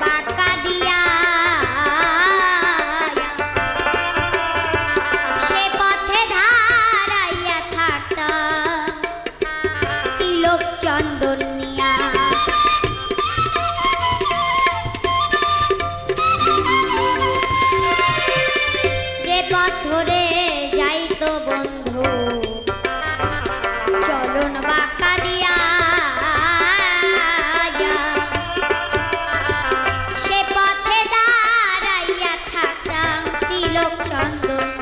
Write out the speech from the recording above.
ba Chandan